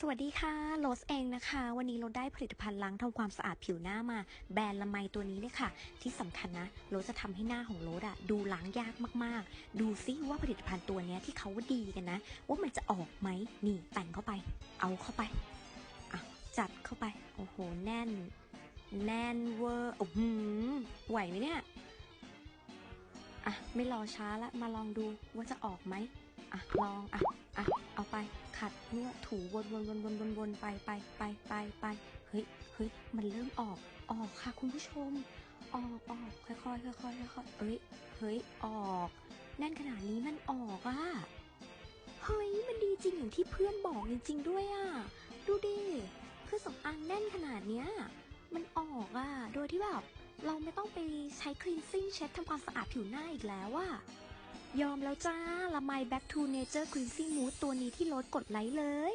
สวัสดีค่ะโรสเองนะคะ วันนี้เราได้ผลิตภัณฑ์ล้างทำความสะอาดผิวหน้ามา แบรนด์ละไมตัวนี้เลยค่ะ ที่สำคัญนะโรสจะทำให้หน้าของโรสอะดูล้างยากมากๆ ดูซิว่าผลิตภัณฑ์ตัวนี้ที่เขาว่าดีกันนะ ว่ามันจะออกไหมนี่แต่งเข้าไป เอาเข้าไปอะจัดเข้าไป โอ้โห แน่น แน่นเวอร์โอ้โหไหวไหมเนี่ยอะไม่รอช้าละมาลองดูว่าจะออกไหมอะลองอะอะ เอาไป ขัดนวดถูวนวนวนวนวนวนไปไปไปไปไปเฮ้ยเฮ้ยมันเริ่มออกออกค่ะคุณผู้ชม ออกออกค่อยค่อยค่อยค่อยค่อยๆเอ้ยเฮ้ยออกแน่นขนาดนี้มันออกอะเฮ้ยมันดีจริงอย่างที่เพื่อนบอกจริง ๆ ด้วยอะดูดิเครื่องสำอางแน่นขนาดเนี้ยมันออกอะโดยที่แบบเราไม่ต้องไปใช้คลีนซิ่งเช็ดทำความสะอาดผิวหน้าอีกแล้วอะ ยอมแล้วจ้า ละไมแบ็กทูเนเจอร์ควินซี่มูสตัวนี้ที่ลดกดไลค์เลย